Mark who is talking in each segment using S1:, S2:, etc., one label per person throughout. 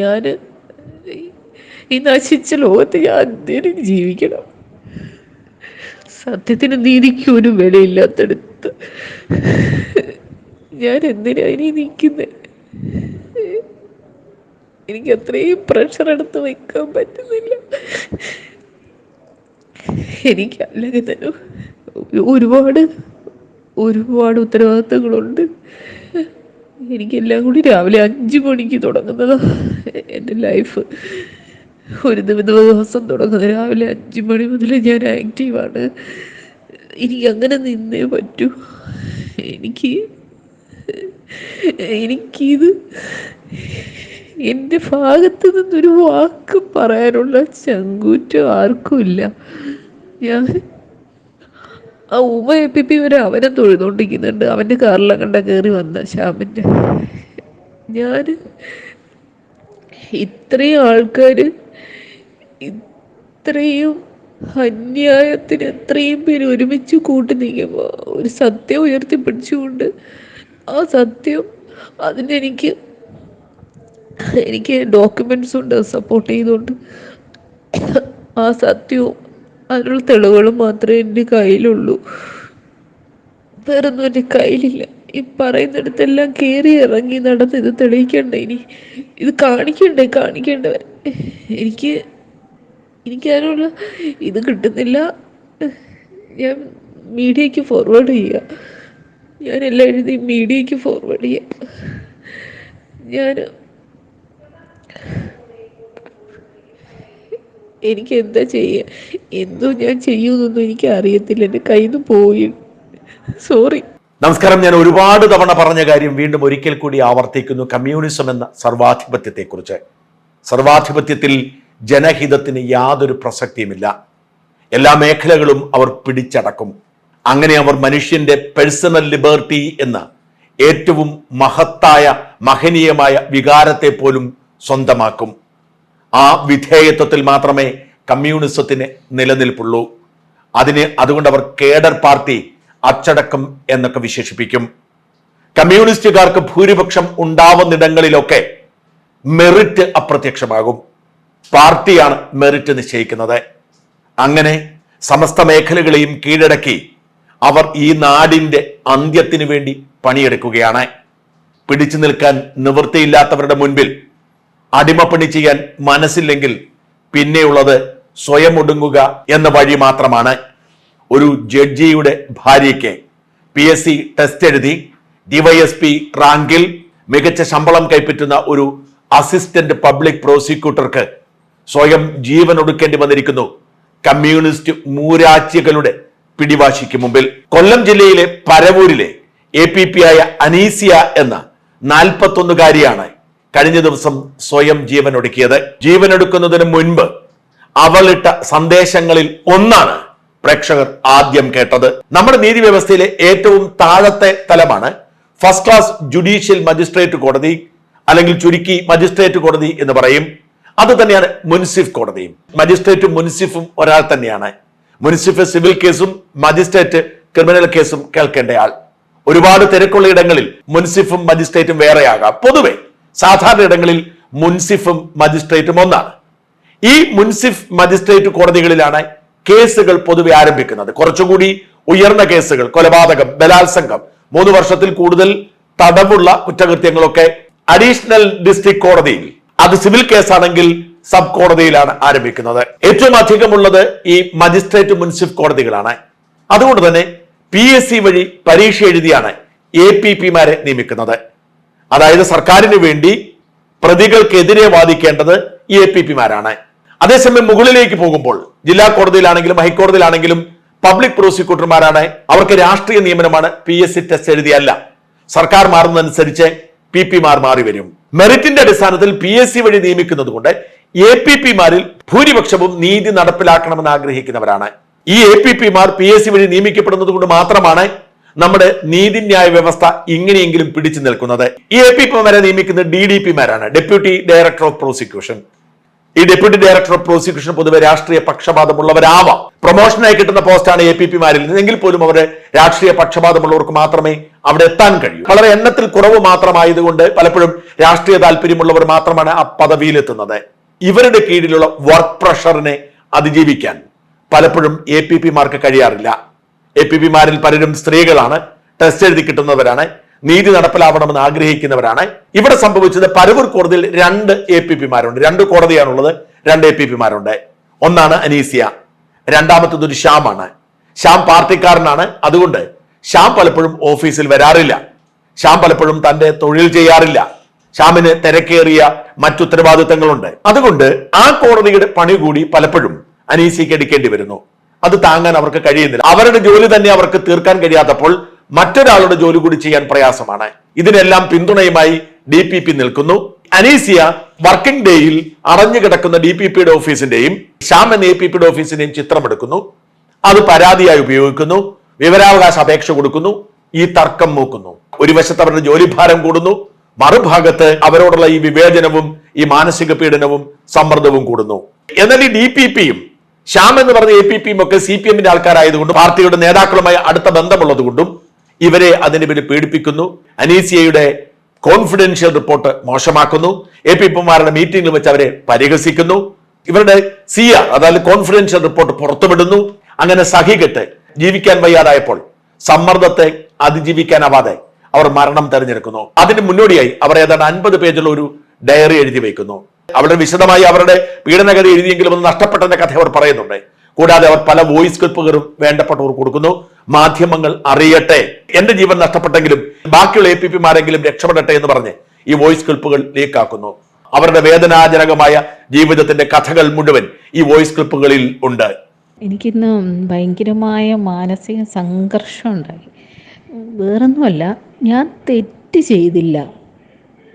S1: ഞാൻ ഈ നശിച്ച ലോകത്ത് ഞാൻ എന്തിനും ജീവിക്കണം. സത്യത്തിന് നീതിക്ക് ഒരു വിലയില്ലാത്തടുത്ത് ഞാൻ എന്തിനാ ഇനി നിൽക്കുന്നത് എനിക്ക് അത്രയും പ്രഷർ എടുത്ത് വെക്കാൻ പറ്റുന്നില്ല. എനിക്ക് അല്ലെങ്കിൽ തന്നെ ഒരുപാട് ഒരുപാട് ഉത്തരവാദിത്തങ്ങളുണ്ട്. എനിക്കെല്ലാം കൂടി രാവിലെ അഞ്ച് മണിക്ക് തുടങ്ങുന്നതാ. എന്റെ ലൈഫ് ഒരു ദിവ- ദിവസം തുടങ്ങുന്നത് രാവിലെ അഞ്ച് മണി മുതൽ ഞാൻ ആക്റ്റീവാണ് എനിക്ക് അങ്ങനെ നിന്നേ പറ്റൂ. എനിക്ക് എനിക്കിത് എന്റെ ഭാഗത്ത് നിന്നൊരു വാക്ക് പറയാനുള്ള ചങ്കൂറ്റം ആർക്കുമില്ല ഞാൻ ആ ഉമ എ പി വരെ അവനെ തൊഴുതുകൊണ്ടിരിക്കുന്നുണ്ട് അവന്റെ കാറിലങ്ങണ്ട കയറി വന്ന ശ്യാമിന്റെ. ഞാൻ ഇത്രയും ആൾക്കാർ ഇത്രയും അന്യായത്തിന് എത്രയും പേര് ഒരുമിച്ച് കൂട്ടി നിൽക്കുമ്പോൾ ഒരു സത്യം ഉയർത്തിപ്പിടിച്ചുകൊണ്ട് ആ സത്യം അതിനെനിക്ക് എനിക്ക് ഡോക്യുമെന്റ്സ് ഉണ്ട് സപ്പോർട്ട് ചെയ്തുകൊണ്ട്. ആ സത്യവും അതിനുള്ള തെളിവുകളും മാത്രമേ എന്റെ കയ്യിലുള്ളൂ. വേറൊന്നും എന്റെ കയ്യിലില്ല. ഈ പറയുന്നിടത്തെല്ലാം കയറി ഇറങ്ങി നടന്ന് ഇത് തെളിയിക്കണ്ടേ ഇനി? ഇത് കാണിക്കണ്ടേ കാണിക്കേണ്ടവർ എനിക്ക് എനിക്ക് അതിനുള്ള ഇത് കിട്ടുന്നില്ല. ഞാൻ മീഡിയയ്ക്ക് ഫോർവേഡ് ചെയ്യുക ഞാൻ എല്ലാം എഴുതി മീഡിയയ്ക്ക് ഫോർവേഡ് ചെയ്യാം. ഞാൻ എനിക്ക് എന്താ ചെയ്യുക എന്തോ ഞാൻ ചെയ്യുമെന്നൊന്നും എനിക്ക് അറിയത്തില്ല എന്റെ കയ്യിൽ നിന്ന് പോയി. സോറി
S2: നമസ്കാരം. ഞാൻ ഒരുപാട് തവണ പറഞ്ഞ കാര്യം വീണ്ടും ഒരിക്കൽ കൂടി ആവർത്തിക്കുന്നു. കമ്മ്യൂണിസം എന്ന സർവാധിപത്യത്തെക്കുറിച്ച്. സർവാധിപത്യത്തിൽ ജനഹിതത്തിന് യാതൊരു പ്രസക്തിയുമില്ല. എല്ലാ മേഖലകളും അവർ പിടിച്ചടക്കും. അങ്ങനെ അവർ മനുഷ്യന്റെ പേഴ്സണൽ ലിബർട്ടി എന്ന ഏറ്റവും മഹത്തായ മഹനീയമായ വികാരത്തെ പോലും സ്വന്തമാക്കും. ആ വിധേയത്വത്തിൽ മാത്രമേ കമ്മ്യൂണിസത്തിന് നിലനിൽപ്പുള്ളൂ. അതിന് അതുകൊണ്ട് അവർ കേഡർ പാർട്ടി അച്ചടക്കം എന്നൊക്കെ വിശേഷിപ്പിക്കും. കമ്മ്യൂണിസ്റ്റുകാർക്ക് ഭൂരിപക്ഷം ഉണ്ടാവുന്നിടങ്ങളിലൊക്കെ മെറിറ്റ് അപ്രത്യക്ഷമാകും. പാർട്ടിയാണ് മെറിറ്റ് നിശ്ചയിക്കുന്നത്. അങ്ങനെ സമസ്ത മേഖലകളെയും കീഴടക്കി അവർ ഈ നാടിന്റെ അന്ത്യത്തിനു വേണ്ടി പണിയെടുക്കുകയാണ്. പിടിച്ചു നിൽക്കാൻ നിവൃത്തിയില്ലാത്തവരുടെ മുൻപിൽ അടിമപ്പണി ചെയ്യാൻ മനസ്സില്ലെങ്കിൽ പിന്നെയുള്ളത് സ്വയം ഒടുങ്ങുക എന്ന വഴി മാത്രമാണ്. ഒരു ജഡ്ജിയുടെ ഭാര്യയ്ക്ക് പി എസ് സി ടെസ്റ്റ് എഴുതി ഡിവൈഎസ്പി റാങ്കിൽ മികച്ച ശമ്പളം കൈപ്പറ്റുന്ന ഒരു അസിസ്റ്റന്റ് പബ്ലിക് പ്രോസിക്യൂട്ടർക്ക് സ്വയം ജീവൻ ഒടുക്കേണ്ടി വന്നിരിക്കുന്നു. കമ്മ്യൂണിസ്റ്റ് മൂരാച്ചികളുടെ പിടിവാശിക്ക് മുമ്പിൽ. കൊല്ലം ജില്ലയിലെ പരവൂരിലെ എ പി പി ആയ അനീസിയ എന്ന നാൽപ്പത്തൊന്നുകാരിയാണ് കഴിഞ്ഞ ദിവസം സ്വയം ജീവൻ ഒടുക്കിയത്. ജീവൻ എടുക്കുന്നതിന് മുൻപ് അവളിട്ട സന്ദേശങ്ങളിൽ ഒന്നാണ് പ്രേക്ഷകർ ആദ്യം കേട്ടത് നമ്മുടെ നീതി വ്യവസ്ഥയിലെ ഏറ്റവും താഴത്തെ തലമാണ് ഫസ്റ്റ് ക്ലാസ് ജുഡീഷ്യൽ മജിസ്ട്രേറ്റ് കോടതി അല്ലെങ്കിൽ ചുരുക്കി മജിസ്ട്രേറ്റ് കോടതി എന്ന് പറയും. അത് തന്നെയാണ് മുൻസിഫ് കോടതിയും. മജിസ്ട്രേറ്റും മുൻസിഫും ഒരാൾ തന്നെയാണ്. മുൻസിഫ് സിവിൽ കേസും മജിസ്ട്രേറ്റ് ക്രിമിനൽ കേസും കേൾക്കേണ്ടയാൾ ഒരുപാട് തിരക്കുള്ള ഇടങ്ങളിൽ മുൻസിഫും മജിസ്ട്രേറ്റും വേറെയാകാം. പൊതുവെ സാധാരണ ഇടങ്ങളിൽ മുൻസിഫും മജിസ്ട്രേറ്റും ഒന്നാണ്. ഈ മുൻസിഫ് മജിസ്ട്രേറ്റ് കോടതികളിലാണ് കേസുകൾ പൊതുവെ ആരംഭിക്കുന്നത്. കുറച്ചുകൂടി ഉയർന്ന കേസുകൾ കൊലപാതകം ബലാത്സംഗം മൂന്ന് വർഷത്തിൽ കൂടുതൽ തടവുള്ള കുറ്റകൃത്യങ്ങളൊക്കെ അഡീഷണൽ ഡിസ്ട്രിക്ട് കോടതിയിൽ അത് സിവിൽ കേസാണെങ്കിൽ സബ് കോടതിയിലാണ് ആരംഭിക്കുന്നത്. ഏറ്റവും അധികമുള്ളത് ഈ മജിസ്ട്രേറ്റ് മുൻസിഫ് കോടതികളാണ്. അതുകൊണ്ട് തന്നെ പി എസ് സി വഴി പരീക്ഷ എഴുതിയാണ് എ പി പിമാരെ നിയമിക്കുന്നത്. അതായത് സർക്കാരിന് വേണ്ടി പ്രതികൾക്കെതിരെ വാദിക്കേണ്ടത് എ പി പിമാരാണ് അതേസമയം മുകളിലേക്ക് പോകുമ്പോൾ ജില്ലാ കോടതിയിലാണെങ്കിലും ഹൈക്കോടതിയിലാണെങ്കിലും പബ്ലിക് പ്രോസിക്യൂട്ടർമാരാണ്. അവർക്ക് രാഷ്ട്രീയ നിയമനമാണ് പി എസ് സി ടെസ്റ്റ് എഴുതിയല്ല. സർക്കാർ മാറുന്നതനുസരിച്ച് പി പി മാർ മാറി വരും. മെറിറ്റിന്റെ അടിസ്ഥാനത്തിൽ പി എസ് സി വഴി നിയമിക്കുന്നത് കൊണ്ട് എ പി പിമാരിൽ ഭൂരിപക്ഷവും നീതി നടപ്പിലാക്കണമെന്ന് ആഗ്രഹിക്കുന്നവരാണ്. ഈ എ പി പിമാർ പി എസ് സി വഴി നിയമിക്കപ്പെടുന്നത് കൊണ്ട് മാത്രമാണ് നമ്മുടെ നീതിന്യായ വ്യവസ്ഥ ഇങ്ങനെയെങ്കിലും പിടിച്ചു നിൽക്കുന്നത്. ഈ എ പി പിമാരെ നിയമിക്കുന്നത് ഡി ഡി പിമാരാണ് ഡെപ്യൂട്ടി ഡയറക്ടർ ഓഫ് പ്രോസിക്യൂഷൻ. ഈ ഡെപ്യൂട്ടി ഡയറക്ടർ ഓഫ് പ്രോസിക്യൂഷൻ പൊതുവെ രാഷ്ട്രീയ പക്ഷപാതമുള്ളവരാവാം. പ്രൊമോഷനായി കിട്ടുന്ന പോസ്റ്റാണ് എ പി പിമാരിൽ എങ്കിൽ പോലും അവരെ രാഷ്ട്രീയ പക്ഷപാതമുള്ളവർക്ക് മാത്രമേ അവിടെ എത്താൻ കഴിയൂ. വളരെ എണ്ണത്തിൽ കുറവ് മാത്രമായതുകൊണ്ട് പലപ്പോഴും രാഷ്ട്രീയ താല്പര്യമുള്ളവർ മാത്രമാണ് ആ പദവിയിലെത്തുന്നത്. ഇവരുടെ കീഴിലുള്ള വർക്ക് പ്രഷറിനെ അതിജീവിക്കാൻ പലപ്പോഴും എ പി പിമാർക്ക് കഴിയാറില്ല. എ പി പിമാരിൽ പലരും സ്ത്രീകളാണ്. ടെസ്റ്റ് എഴുതി കിട്ടുന്നവരാണ്. നീതി നടപ്പിലാവണമെന്ന് ആഗ്രഹിക്കുന്നവരാണ്. ഇവിടെ സംഭവിച്ചത് പരവൂർ കോടതിയിൽ രണ്ട് എ പി പിമാരുണ്ട് രണ്ട് കോടതിയാണുള്ളത് രണ്ട് എ പി പിമാരുണ്ട് ഒന്നാണ് അനീസിയ രണ്ടാമത്തത് ഒരു ശ്യാമാണ്. ശ്യാം പാർട്ടിക്കാരനാണ്. അതുകൊണ്ട് ശ്യാം പലപ്പോഴും ഓഫീസിൽ വരാറില്ല. ശ്യാം പലപ്പോഴും തന്റെ തൊഴിൽ ചെയ്യാറില്ല. ശ്യാമിന് തിരക്കേറിയ മറ്റുത്തരവാദിത്തങ്ങളുണ്ട് അതുകൊണ്ട് ആ കോടതിയുടെ പണി കൂടി പലപ്പോഴും അനീസിക്ക് എടുക്കേണ്ടി വരുന്നു. അത് താങ്ങാൻ അവർക്ക് കഴിയുന്നില്ല. അവരുടെ ജോലി തന്നെ അവർക്ക് തീർക്കാൻ കഴിയാത്തപ്പോൾ മറ്റൊരാളുടെ ജോലി കൂടി ചെയ്യാൻ പ്രയാസമാണ്. ഇതിനെല്ലാം പിന്തുണയുമായി ഡി പി പി നിൽക്കുന്നു. അനീസിയ വർക്കിംഗ് ഡേയിൽ അടഞ്ഞു കിടക്കുന്ന ഡി പി പിയുടെ ഓഫീസിന്റെയും ശ്യാം എന്ന എ പി പിയുടെ ഓഫീസിന്റെയും ചിത്രമെടുക്കുന്നു. അത് പരാതിയായി ഉപയോഗിക്കുന്നു. വിവരാവകാശ അപേക്ഷ കൊടുക്കുന്നു. ഈ തർക്കം മൂക്കുന്നു. ഒരു വശത്ത് അവരുടെ ജോലിഭാരം കൂടുന്നു. മറുഭാഗത്ത് അവരോടുള്ള ഈ വിവേചനവും ഈ മാനസിക പീഡനവും സമ്മർദ്ദവും കൂടുന്നു. എന്നാൽ ഈ ഡി പി പിയും ശ്യാം എന്ന് പറഞ്ഞ എ പി പിയും ഒക്കെ സി പി എമ്മിന്റെ ആൾക്കാരായതുകൊണ്ടും പാർട്ടിയുടെ നേതാക്കളുമായി അടുത്ത ബന്ധമുള്ളതുകൊണ്ടും ഇവരെ അതിന് പേര് പീഡിപ്പിക്കുന്നു. അനീസിയയുടെ കോൺഫിഡൻഷ്യൽ റിപ്പോർട്ട് മോശമാക്കുന്നു. എ പി പിമാരുടെ മീറ്റിംഗിൽ വെച്ച് അവരെ പരിഹസിക്കുന്നു. ഇവരുടെ സിയ അതായത് കോൺഫിഡൻഷ്യൽ റിപ്പോർട്ട് പുറത്തുവിടുന്നു. അങ്ങനെ സഹികെട്ട് ജീവിക്കാൻ വയ്യാതായപ്പോൾ സമ്മർദ്ദത്തെ അതിജീവിക്കാനാവാതെ അവർ മരണം തെരഞ്ഞെടുക്കുന്നു. അതിന് മുന്നോടിയായി അവർ ഏതാണ്ട് അൻപത് പേജുള്ള ഒരു ഡയറി എഴുതി വയ്ക്കുന്നു. അവിടെ വിശദമായി അവരുടെ പീഡനകഥ എഴുതിയെങ്കിലും ഒന്ന് നഷ്ടപ്പെട്ടതിന്റെ കഥ അവർ പറയുന്നുണ്ട്. കൂടാതെ അവർ പല വോയിസ് ക്ലിപ്പുകളും വേണ്ടപ്പെട്ടവർ കൊടുക്കുന്നു. മാധ്യമങ്ങൾ അറിയട്ടെ. എന്റെ ജീവൻ നഷ്ടപ്പെട്ടെങ്കിലും ബാക്കിയുള്ള എ പി പിമാരെങ്കിലും രക്ഷപ്പെടട്ടെ എന്ന് പറഞ്ഞ് ഈ വോയിസ് ക്ലിപ്പുകൾ ലീക്കാക്കുന്നു. അവരുടെ വേദനാജനകമായ ജീവിതത്തിന്റെ കഥകൾ മുഴുവൻ ഈ വോയിസ് ക്ലിപ്പുകളിൽ ഉണ്ട്.
S1: എനിക്കിന്ന് ഭയങ്കരമായ മാനസിക സംഘർഷം ഉണ്ടായി. വേറൊന്നുമല്ല ഞാൻ തെറ്റ് ചെയ്തില്ല.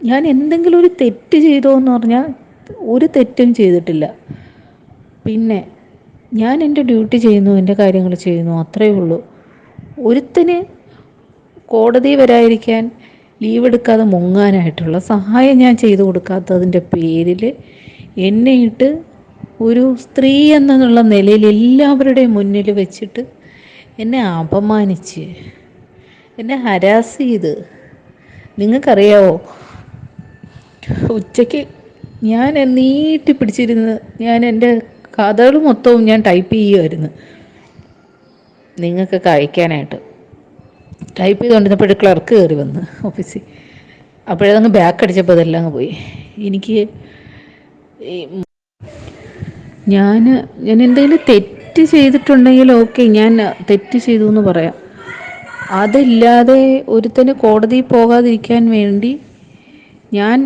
S1: ഞാൻ എന്തെങ്കിലും ഒരു തെറ്റ് ചെയ്തോ എന്ന് പറഞ്ഞാൽ ഒരു തെറ്റും ചെയ്തിട്ടില്ല. പിന്നെ ഞാൻ എന്റെ ഡ്യൂട്ടി ചെയ്യുന്നു എന്റെ കാര്യങ്ങൾ ചെയ്യുന്നു അത്രയേ ഉള്ളൂ. ഒരുത്തിന് കോടതി വരായിരിക്കാൻ ലീവ് എടുക്കാതെ മുങ്ങാനായിട്ടുള്ള സഹായം ഞാൻ ചെയ്തു കൊടുക്കാത്തതിന്റെ പേരിൽ എന്നെയിട്ട് ഒരു സ്ത്രീ എന്നുള്ള നിലയിൽ എല്ലാവരുടെയും മുന്നിൽ വെച്ചിട്ട് എന്നെ അപമാനിച്ച് എന്നെ ഹരാസ് ചെയ്ത്. നിങ്ങൾക്കറിയാവോ? ഉച്ചയ്ക്ക് ഞാൻ നീട്ടി പിടിച്ചിരുന്ന് ഞാൻ എന്റെ കഥകൾ മൊത്തവും ഞാൻ ടൈപ്പ് ചെയ്യുമായിരുന്നു നിങ്ങൾക്കൊക്കെ അയക്കാനായിട്ട്. ടൈപ്പ് ചെയ്തുകൊണ്ടിരുന്നപ്പോൾ ക്ലർക്ക് കയറി വന്ന് ഓഫീസിൽ അപ്പോഴതങ്ങ് ബാക്ക് അടിച്ചപ്പോൾ അതെല്ലാം അങ്ങ് പോയി. എനിക്ക് ഞാൻ ഞാൻ എന്തെങ്കിലും തെറ്റ് ചെയ്തിട്ടുണ്ടെങ്കിൽ ഓക്കെ ഞാൻ തെറ്റ് ചെയ്തു എന്ന് പറയാം. അതില്ലാതെ ഒരുത്തന് കോടതിയിൽ പോകാതിരിക്കാൻ വേണ്ടി ഞാൻ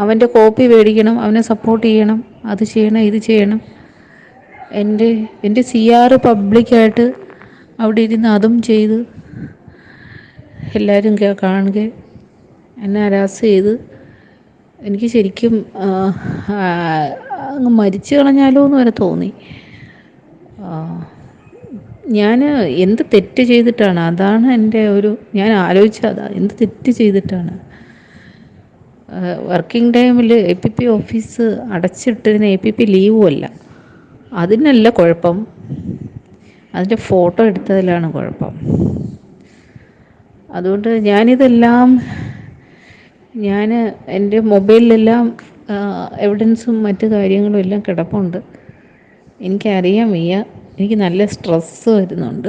S1: അവന്റെ കോപ്പി മേടിക്കണം അവനെ സപ്പോർട്ട് ചെയ്യണം അത് ചെയ്യണം ഇത് ചെയ്യണം. എന്റെ എന്റെ സി ആർ പബ്ലിക്കായിട്ട് അവിടെ ഇരുന്ന് അതും ചെയ്ത് എല്ലാവരും കാണുക എന്നെ അരാസ് ചെയ്ത്. എനിക്ക് ശരിക്കും അങ്ങ് മരിച്ചു കളഞ്ഞാലോ എന്ന് വരെ തോന്നി. ഞാൻ എന്ത് തെറ്റ് ചെയ്തിട്ടാണ് അതാണ് എന്റെ ഒരു ഞാൻ ആലോചിച്ചത് എന്ത് തെറ്റ് ചെയ്തിട്ടാണ്. വർക്കിംഗ് ടൈമിൽ എ പി പി ഓഫീസ് അടച്ചിട്ടതിന് എ പി പി ലീവും അല്ല. അതിനല്ല കുഴപ്പം. അതിന്റെ ഫോട്ടോ എടുത്തതിലാണ് കുഴപ്പം. അതുകൊണ്ട് ഞാനിതെല്ലാം ഞാൻ എന്റെ മൊബൈലിലെല്ലാം എവിഡൻസും മറ്റു കാര്യങ്ങളും എല്ലാം കിടപ്പുണ്ട്. എനിക്കറിയാൻ വയ്യ. എനിക്ക് നല്ല സ്ട്രെസ്സ് വരുന്നുണ്ട്.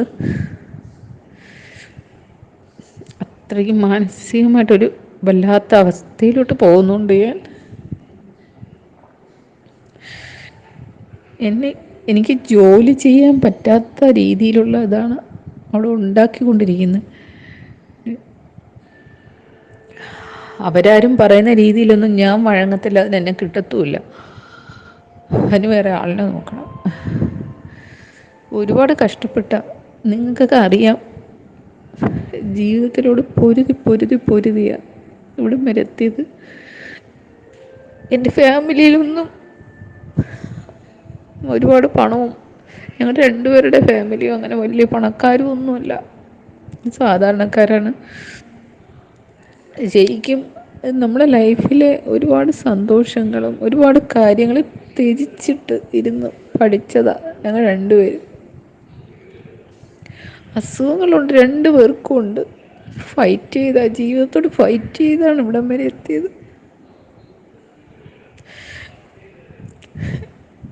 S1: അത്രയ്ക്ക് മാനസികമായിട്ടൊരു വല്ലാത്ത അവസ്ഥയിലോട്ട് പോകുന്നുണ്ട് ഞാൻ. എന്നെ എനിക്ക് ജോലി ചെയ്യാൻ പറ്റാത്ത രീതിയിലുള്ള ഇതാണ് അവിടെ ഉണ്ടാക്കിക്കൊണ്ടിരിക്കുന്നത്. അവരാരും പറയുന്ന രീതിയിലൊന്നും ഞാൻ വഴങ്ങത്തില്ല. അതിന് എന്നെ കിട്ടത്തുമില്ല. അതിന് വേറെ ആളിനെ നോക്കണം. ഒരുപാട് കഷ്ടപ്പെട്ട നിങ്ങൾക്കൊക്കെ അറിയാം. ജീവിതത്തിലോട് പൊരുതി പൊരുതി പൊരുതിയ. ഇവിടെ വരെ എന്റെ ഫാമിലിയിലൊന്നും ഒരുപാട് പണവും ഞങ്ങൾ രണ്ടുപേരുടെ ഫാമിലിയും അങ്ങനെ വലിയ പണക്കാരും ഒന്നുമല്ല. സാധാരണക്കാരാണ്. ശരിക്കും നമ്മുടെ ലൈഫിലെ ഒരുപാട് സന്തോഷങ്ങളും ഒരുപാട് കാര്യങ്ങൾ ത്യജിച്ചിട്ട് ഇരുന്ന് പഠിച്ചതാ ഞങ്ങൾ രണ്ടുപേരും. അസുഖങ്ങളുണ്ട് രണ്ടു പേർക്കും ഉണ്ട് ഫൈറ്റ് ചെയ്ത ജീവിതത്തോട് ഫൈറ്റ് ചെയ്താണ് ഇവിടം വരെ എത്തിയത്.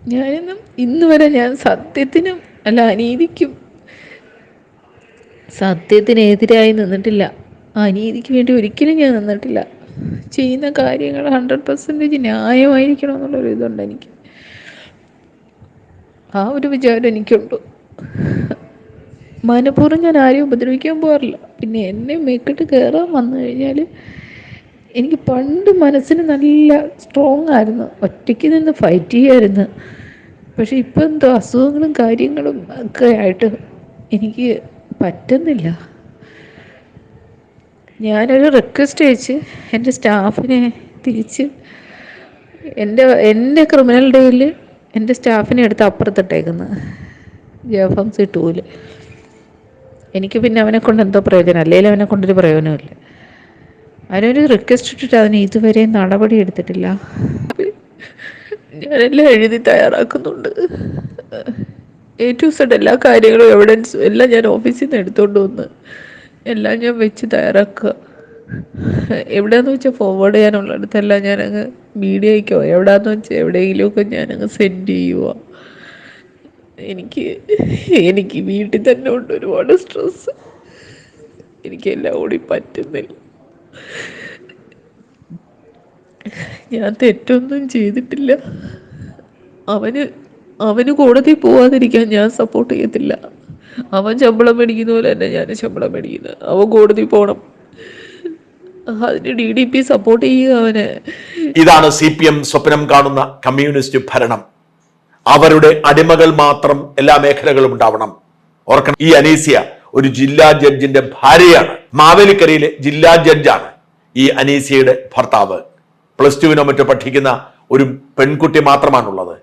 S1: ഞാനിന്നും ഇന്ന് വരെ ഞാൻ സത്യത്തിനും അല്ല അനീതിക്കും സത്യത്തിനെതിരായി നിന്നിട്ടില്ല. അനീതിക്ക് വേണ്ടി ഒരിക്കലും ഞാൻ നിന്നിട്ടില്ല. ചെയ്യുന്ന കാര്യങ്ങൾ ഹൺഡ്രഡ് പെർസെന്റേജ് ന്യായമായിരിക്കണം എന്നുള്ളൊരു ഇതുണ്ട് എനിക്ക്. ആ ഒരു വിചാരം എനിക്കുണ്ട്. മനഃപൂർവം ഞാൻ ആരെയും ഉപദ്രവിക്കാൻ പോകാറില്ല. പിന്നെ എന്നെ മേക്കിട്ട് കയറാൻ വന്നു കഴിഞ്ഞാൽ എനിക്ക് പണ്ട് മനസ്സിന് നല്ല സ്ട്രോങ് ആയിരുന്നു. ഒറ്റയ്ക്ക് നിന്ന് ഫൈറ്റ് ചെയ്യായിരുന്നു. പക്ഷെ ഇപ്പം എന്തോ അസുഖങ്ങളും കാര്യങ്ങളും ഒക്കെ ആയിട്ട് എനിക്ക് പറ്റുന്നില്ല. ഞാനൊരു റിക്വസ്റ്റ് അയച്ച് എന്റെ സ്റ്റാഫിനെ തിരിച്ച് എന്റെ എന്റെ ക്രിമിനൽ ഡേയിൽ എന്റെ സ്റ്റാഫിനെ എടുത്ത് അപ്പുറത്തിട്ടേക്കുന്നത് ജെ എഫ് എം സി ടൂൽ എനിക്ക് പിന്നെ അവനെ കൊണ്ട് എന്തോ പ്രയോജനം അല്ലെങ്കിൽ അവനെ കൊണ്ടൊരു പ്രയോജനമില്ല അവനൊരു റിക്വസ്റ്റ് ഇട്ടിട്ട് അതിന് ഇതുവരെ നടപടി എടുത്തിട്ടില്ല.
S3: ഞാനെല്ലാം എഴുതി തയ്യാറാക്കുന്നുണ്ട്. എ ടു സെഡ് എല്ലാ കാര്യങ്ങളും എവിഡൻസും എല്ലാം ഞാൻ ഓഫീസിൽ നിന്ന് എടുത്തുകൊണ്ട് വന്ന് എല്ലാം ഞാൻ വെച്ച് തയ്യാറാക്കുക. എവിടെയാന്ന് വെച്ചാൽ ഫോർവേഡ് ചെയ്യാനുള്ളിടത്തെല്ലാം ഞാനങ്ങ് മീഡിയയ്ക്കോ എവിടെയാന്ന് വെച്ചാൽ എവിടെയെങ്കിലുമൊക്കെ ഞാനങ്ങ് സെൻഡ് ചെയ്യുക. എനിക്ക് എനിക്ക് വീട്ടിൽ തന്നെ ഉണ്ട് ഒരുപാട് സ്ട്രെസ് എനിക്ക് എല്ലാം കൂടി പറ്റുന്നില്ല. ഞാൻ തെറ്റൊന്നും ചെയ്തിട്ടില്ല. അവന് അവന് കോടതി പോവാതിരിക്കാൻ ഞാൻ സപ്പോർട്ട് ചെയ്യത്തില്ല. അവൻ ശമ്പളം മേടിക്കുന്ന പോലെ തന്നെ ഞാൻ ശമ്പളം മേടിക്കുന്നത് അവൻ കോടതി പോകണം അതിന് ഡി ഡി പി സപ്പോർട്ട് ചെയ്യുക അവനെ.
S2: ഇതാണ് സി പി എം സ്വപ്നം കാണുന്ന കമ്മ്യൂണിസ്റ്റ് ഭരണം. അവരുടെ അടിമകൾ മാത്രം എല്ലാ മേഖലകളും ഉണ്ടാവണം. ഓർക്കണം ഈ അനീസിയ ഒരു ജില്ലാ ജഡ്ജിന്റെ ഭാര്യയാണ്. മാവേലിക്കരയിലെ ജില്ലാ ജഡ്ജാണ് ഈ അനീസിയയുടെ ഭർത്താവ്. പ്ലസ് ടുവിനോ മറ്റോ പഠിക്കുന്ന ഒരു പെൺകുട്ടി മാത്രമാണുള്ളത്.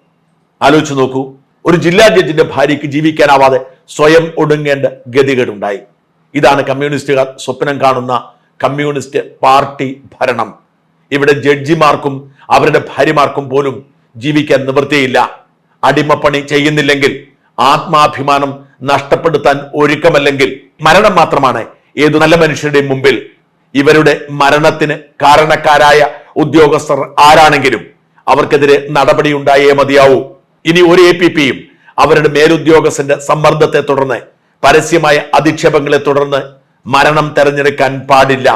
S2: ആലോചിച്ചു നോക്കൂ ഒരു ജില്ലാ ജഡ്ജിന്റെ ഭാര്യയ്ക്ക് ജീവിക്കാനാവാതെ സ്വയം ഒടുങ്ങേണ്ട ഗതികേടുണ്ടായി. ഇതാണ് കമ്മ്യൂണിസ്റ്റുകാർ സ്വപ്നം കാണുന്ന കമ്മ്യൂണിസ്റ്റ് പാർട്ടി ഭരണം. ഇവിടെ ജഡ്ജിമാർക്കും അവരുടെ ഭാര്യമാർക്കും പോലും ജീവിക്കാൻ നിവൃത്തിയില്ല. അടിമപ്പണി ചെയ്യുന്നില്ലെങ്കിൽ ആത്മാഭിമാനം നഷ്ടപ്പെടുത്താൻ ഒരുക്കമല്ലെങ്കിൽ മരണം മാത്രമാണ് ഏതു നല്ല മനുഷ്യരുടെയും മുമ്പിൽ. ഇവരുടെ മരണത്തിന് കാരണക്കാരായ ഉദ്യോഗസ്ഥർ ആരാണെങ്കിലും അവർക്കെതിരെ നടപടി ഉണ്ടായേ മതിയാവൂ. ഇനി ഒരു എ പി പിയും അവരുടെ മേലുദ്യോഗസ്ഥന്റെ സമ്മർദ്ദത്തെ തുടർന്ന് പരസ്യമായ അധിക്ഷേപങ്ങളെ തുടർന്ന് മരണം തെരഞ്ഞെടുക്കാൻ പാടില്ല.